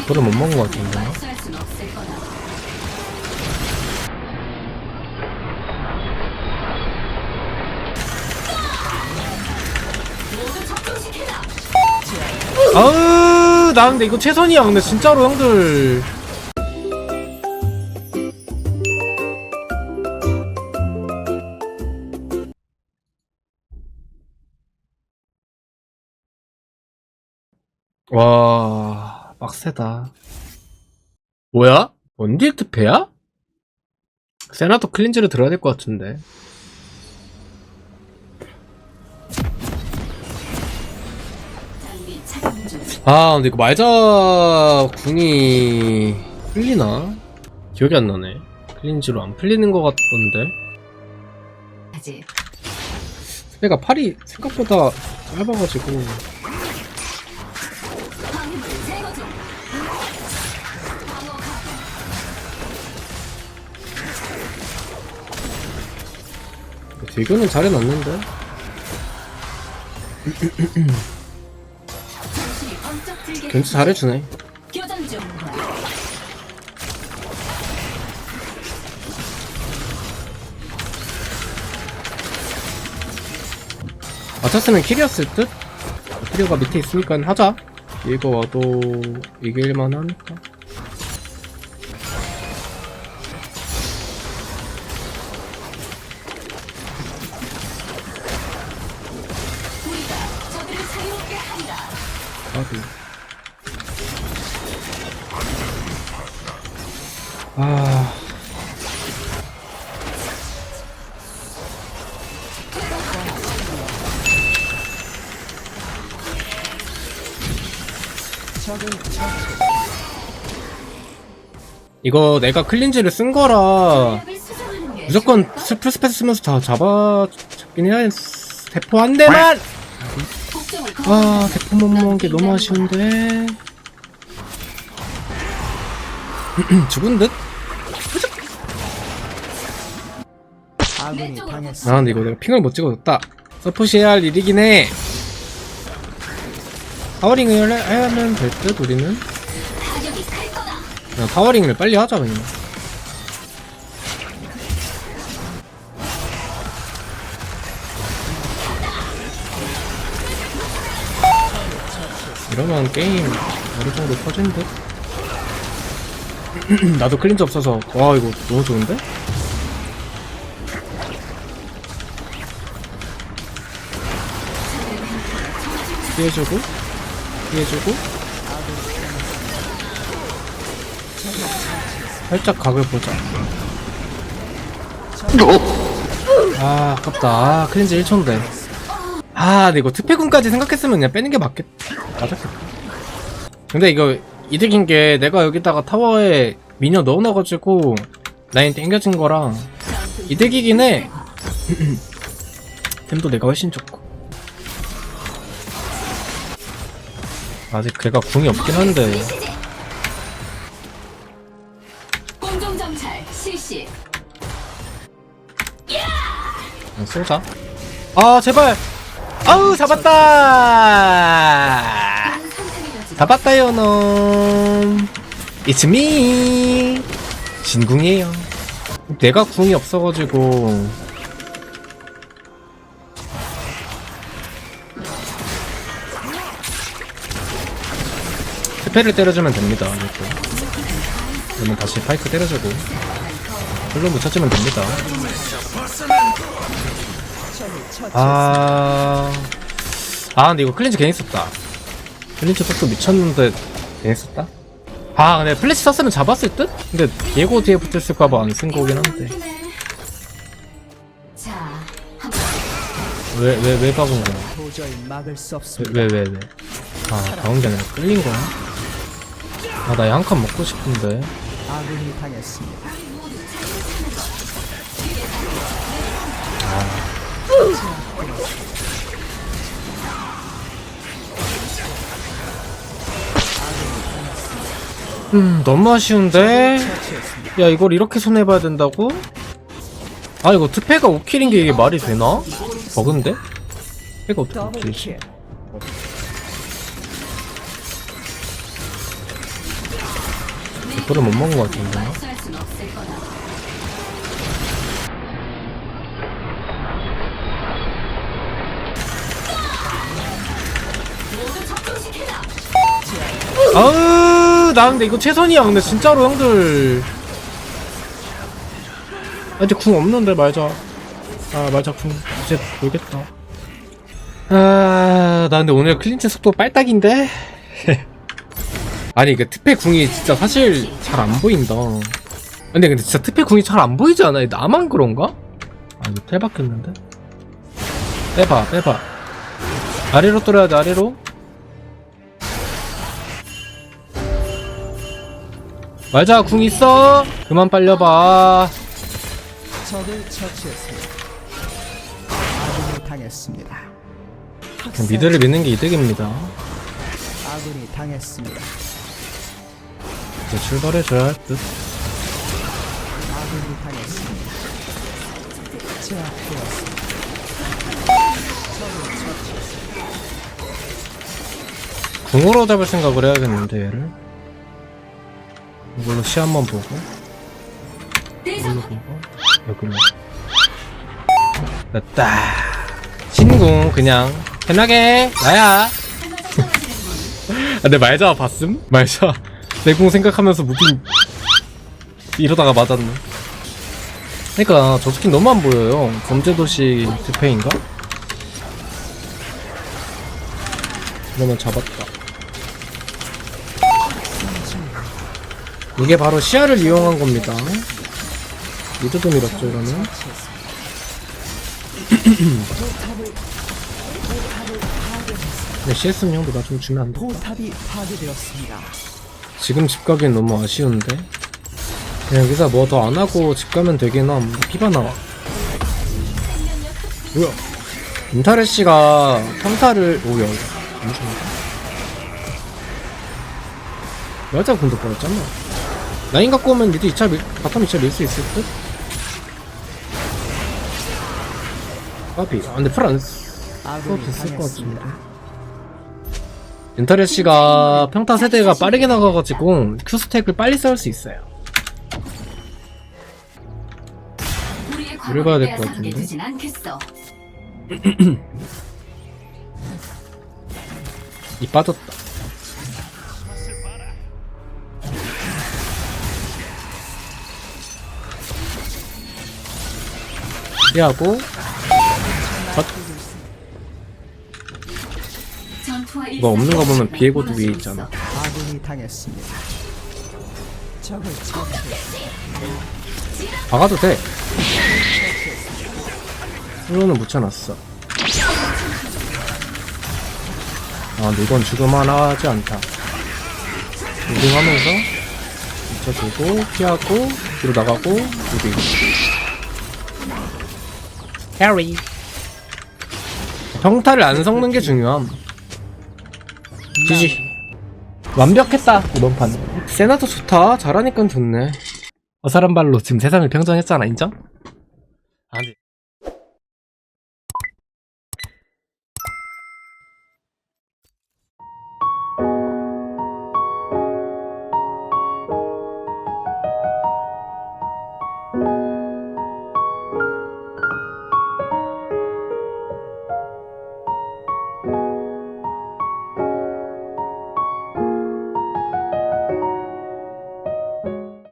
대포를 못 먹은 것 같은데. 아으, 나 근데 이거 최선이야. 근데 진짜로 형들. 와, 빡세다. 뭐야? 원딜 특패야? 세나토 클린즈를 들어야 될 것 같은데. 아 근데 이거 말자 궁이 풀리나? 기억이 안 나네 클린즈로 안 풀리는 것 같던데 아직 스페가 팔이 생각보다 짧아가지고 딜교는 잘해놨는데. 견치 잘해주네. 맞췄으면 킬이었을 듯? 킬리가 밑에 있으니까 하자 이거 와도 이길만 하니까 아비 아 이거 내가 클린즈를 쓴 거라 무조건 스플 스페스 쓰면서 다 잡아 잡긴 해야 대포 한 대만 아 대포 못 먹은 게 너무 아쉬운데 죽은 듯? 아군이. 아 근데 이거 내가 핑을 못 찍어줬다 서포시해야 할 일이긴 해 파워링을 해- 하면 될 듯 우리는. 그냥 파워링을 빨리 하자 그냥 이러면 게임 어느 정도 터진 듯? 나도 클린즈 없어서. 와 이거 너무 좋은데? 피해주고 피해주고. 살짝 각을 보자. 아 아깝다. 아 클린즈 1초인데 아 근데 이거 특패군까지 생각했으면 그냥 빼는 게 맞겠 맞았겠다 근데 이거 이득인 게 내가 여기다가 타워에 미녀 넣어놔가지고 라인 땡겨진 거랑 이득이긴 해. 템도 내가 훨씬 좋고. 아직 걔가 궁이 없긴 한데. 쏘자. 아 제발 아우 잡았다. 잡았다요 놈. It's me. 진궁이에요. 내가 궁이 없어가지고. 스페를 때려주면 됩니다 이렇게. 그러면 다시 파이크 때려주고. 못 찾으면 됩니다 아... 아 근데 이거 클린즈 괜히 썼다 클린즈 속도 미쳤는데 괜히 썼다? 아 근데 플래시 썼으면 잡았을 듯? 근데 예고 뒤에 붙었을까봐 안 쓴 거긴 한데 자, 왜왜 왜 박은 거야? 도저히 막을 수 없습니다. 왜 왜 왜, 왜? 아 박은 게 아니라 끌린 거야? 아나한칸 먹고 싶은데 아군이 당했습니다. 음 너무 아쉬운데? 야 이걸 이렇게 손해봐야 된다고? 아 이거 특패가 5킬인 게 이게 말이 되나? 버그인데? 특패가 어떻게 더블 5킬이지? 킬. 돌을 못 먹은 것 같은데. 아으 나 근데 이거 최선이야 근데 진짜로 형들. 아 이제 궁 없는데 말자. 아 말자 궁. 이제 모르겠다. 아나 근데 오늘 클린치 속도 빨딱인데? 아니 그 특패 궁이 진짜 사실 잘 안 보인다. 근데 근데 진짜 특패 궁이 잘 안 보이지 않아? 나만 그런가? 아 이거 텔 박혔는데? 빼봐 빼봐. 아래로 뚫어야 돼 아래로 말자 궁 있어 그만 빨려봐 적을 처치했습니다. 아군이 당했습니다. 그냥 미드를 믿는 게 이득입니다 아군이 당했습니다. 이제 출발해줘야 할 듯 아군이 당했습니다. 제압되었습니다. 궁으로 잡을 생각을 해야겠는데 얘를 이걸로 시 한번 보고. 이걸로 보고. 여기로. 됐다. 신궁 그냥. 편하게. 나야. 아, 근데 말자 봤음? 말자 내궁 생각하면서 무빙 이러다가 맞았네. 그니까 저 스킨 너무 안 보여요. 범죄도시 드페인가? 이러면 잡았다 이게 바로 시야를 이용한 겁니다. 미드도 밀었죠 이러면. 근데 CS는 형도 나 좀 주면 안 돼? 포탑이 파괴되었습니다. 지금 집 가기엔 너무 아쉬운데. 그냥 여기서 뭐 더 안 하고 집 가면 되긴 함 피바 나와. 뭐야? 인타레 씨가 평타를 오야 엄청 여자 군도 버렸잖아 라인 갖고 오면 미드 2차 밀, 바텀 2차 밀 수 있을 듯? 까비 아 근데 풀안 써도 됐을 것 같은데. 인터넷 씨가 평타 세대가 빠르게 나가가지고 큐 스택을 빨리 쌓을 수 있어요. 가야 될것 과거에 같은데? 이 빠졌다. 피하고 컷. 뭐 없는 거 보면 비에고도 위에 있잖아. 아군이 당했습니다. 적을. 박아도 돼. 슬로는 묻혀놨어. 아, 근데 이건 죽음 하나 하지 않다. 무빙하면서 묻혀주고 피하고 뒤로 나가고 무빙. 캐리. 평타를 안 섞는 게 중요함. 지지. 완벽했다 이번 판. 세나도 좋다. 잘하니까 좋네. 어사람 발로 지금 세상을 평정했잖아 인정? 아 근데